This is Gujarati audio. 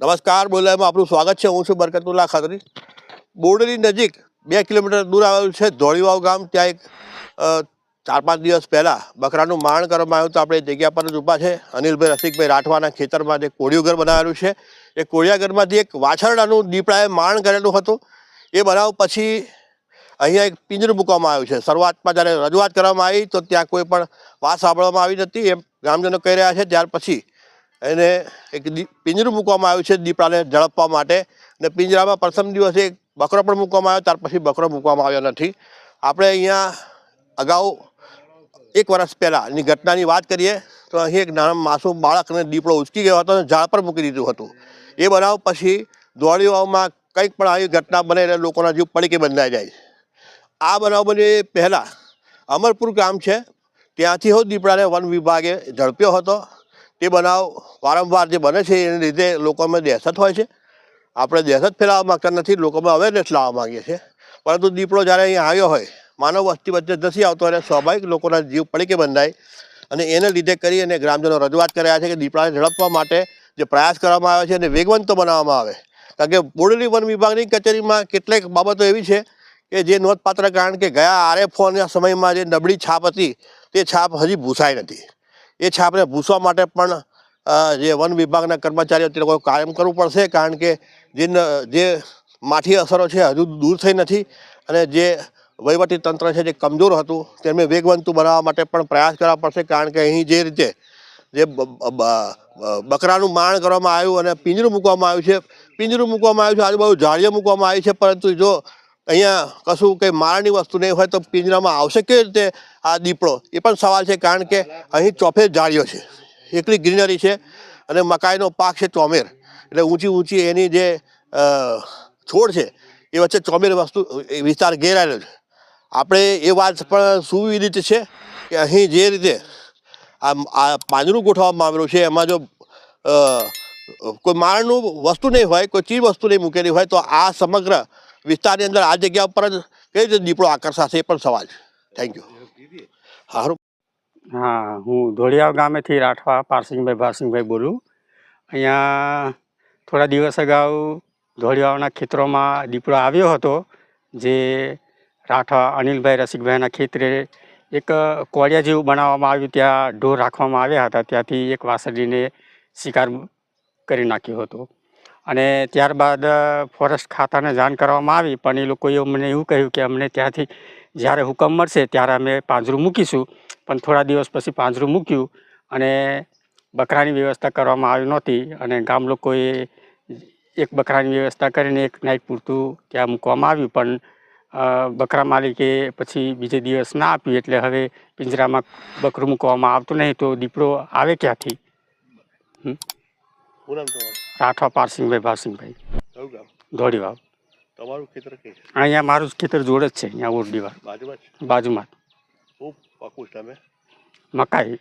નમસ્કાર બોલાયમાં આપનું સ્વાગત છે. હું છું બરકતુલ્લા ખાતરી બોરડેલી નજીક બે કિલોમીટર દૂર આવેલું છે ધોળીવાવ ગામ. ત્યાં એક ચાર પાંચ દિવસ પહેલાં બકરાનું મારણ કરવામાં આવ્યું તો આપણે જગ્યા પર જ ઊભા છે. અનિલભાઈ, રસિકભાઈ રાઠવાના ખેતરમાં જે કોળિયું ઘર બનાવેલું છે. એ કોળિયા ઘરમાંથી એક વાછરડાનું દીપડાએ મારણ કરેલું હતું. એ બનાવ પછી અહીંયા એક પિંજરું મૂકવામાં આવ્યું છે. શરૂઆતમાં જ્યારે રજૂઆત કરવામાં આવી તો ત્યાં કોઈ પણ વાત સાંભળવામાં આવી નથી એમ ગ્રામજનો કહી રહ્યા છે. ત્યાર પછી એને એક પિંજરું મૂકવામાં આવ્યું છે દીપડાને ઝડપવા માટે. અને પિંજરામાં પ્રથમ દિવસે એક બકરો પણ મૂકવામાં આવ્યો, ત્યાર પછી બકરો મૂકવામાં આવ્યો નથી. આપણે અહીંયા અગાઉ એક વર્ષ પહેલાંની ઘટનાની વાત કરીએ, તો અહીં એક નાના માસૂમ બાળકને દીપડો ઉચકી ગયો હતો અને ઝાડ પર મૂકી દીધું હતું. એ બનાવ પછી દોડીવામાં કંઈક પણ આવી ઘટના બને એટલે લોકોના જીવ પડીકે બંધાઈ જાય આ બનાવ બને પહેલાં. અમરપુર ગામ છે, ત્યાંથી હો દીપડાને વન વિભાગે ઝડપ્યો હતો. તે બનાવ વારંવાર જે બને છે, એને લીધે લોકોમાં દહેશત હોય છે. આપણે દહેશત ફેલાવવા માગતા નથી, લોકોમાં અવેરનેસ લાવવા માગીએ છીએ. પરંતુ દીપડો જ્યારે અહીંયા આવ્યો હોય, માનવ વસ્તી વચ્ચે નથી આવતો અને સ્વાભાવિક લોકોના જીવ પડીકે બંધાય. અને એને લીધે કરી અને ગ્રામજનો રજૂઆત કર્યા છે કે દીપડાને ઝડપવા માટે જે પ્રયાસ કરવામાં આવ્યો છે, એને વેગવંતો બનાવવામાં આવે. કારણ કે બોડેલી વન વિભાગની કચેરીમાં કેટલીક બાબતો એવી છે કે જે નોંધપાત્ર કારણ કે ગયા આરએફઓના સમયમાં જે નબળી છાપ હતી, તે છાપ હજી ભૂસાઈ નથી. એ છાપને ભૂસવા માટે પણ જે વન વિભાગના કર્મચારીઓ તે લોકોએ કાયમ કરવું પડશે, કારણ કે જે માઠી અસરો છે હજુ દૂર થઈ નથી અને જે વહીવટી તંત્ર છે જે કમજોર હતું તેમને વેગવંતું બનાવવા માટે પણ પ્રયાસ કરવા પડશે, કારણ કે અહીં જે રીતે જે બકરાનું માણ કરવામાં આવ્યું અને પિંજરું મૂકવામાં આવ્યું છે, પિંજરું મૂકવામાં આવ્યું છે, આજુબાજુ ઝાડીઓ મૂકવામાં આવી છે, પરંતુ જો અહીંયા કશું કંઈ મારણની વસ્તુ નહીં હોય તો પિંજરામાં આવશે કેવી રીતે આ દીપડો? એ પણ સવાલ છે, કારણ કે અહીં ચોફે જાળીઓ છે. એકલી ગ્રીનરી છે અને મકાઈનો પાક છે ચોમેર. એટલે ઊંચી ઊંચી એની જે છોડ છે, એ વચ્ચે ચોમેર વસ્તુ વિસ્તાર ઘેરાયેલો છે. આપણે એ વાત પણ સુવિદિત છે કે અહીં જે રીતે આ આ પાંજરું ગોઠવવામાં આવેલું છે, એમાં જો કોઈ માળનું વસ્તુ નહીં હોય, કોઈ ચીજ વસ્તુ નહીં મૂકેલી હોય, તો આ સમગ્ર વિસ્તારની અંદર આ જગ્યા ઉપર જ કઈ રીતે દીપડો આકર્ષાશે એ પણ સવાલ થેન્ક યુ સારું હા, હું ધોળિયાવ ગામેથી રાઠવા પારસિંગભાઈ ભાસિંગભાઈ બોલું. અહીંયા થોડા દિવસ અગાઉ ધોળિયાવના ખેતરોમાં દીપડો આવ્યો હતો, જે રાઠવા અનિલભાઈ રસિકભાઈના ખેતરે એક કોળિયા જેવું બનાવવામાં આવ્યું, ત્યાં ઢોર રાખવામાં આવ્યા હતા. ત્યાંથી એક વાસળીને શિકાર કરી નાખ્યું હતું. અને ત્યારબાદ ફોરેસ્ટ ખાતાને જાણ કરવામાં આવી, પણ એ લોકોએ મને એવું કહ્યું કે અમને ત્યાંથી જ્યારે હુકમ મળશે ત્યારે અમે પાંજરું મૂકીશું. પણ થોડા દિવસ પછી પાંજરું મૂક્યું અને બકરાની વ્યવસ્થા કરવામાં આવી નહોતી અને ગામ લોકોએ એક બકરાની વ્યવસ્થા કરીને એક નાઇટ પૂરતું ત્યાં મૂકવામાં આવ્યું. પણ બકરા માલિકે પછી બીજે દિવસ ના આપ્યું એટલે હવે પિંજરામાં બકરું મૂકવામાં આવતું નહીં તો દીપડો આવે ક્યાંથી? શું નામ તમારું? રાઠવા પારસિંગભાઈ ભાસિંગભાઈ કયું ગામ? ધોળીવાવ. તમારું ખેતર અહીંયા મારું ખેતર જોડે જ છે અહીંયા ઓરડીવાર બાજુમાં જ? બાજુમાં શું પાકું છે તમે? મકાઈ.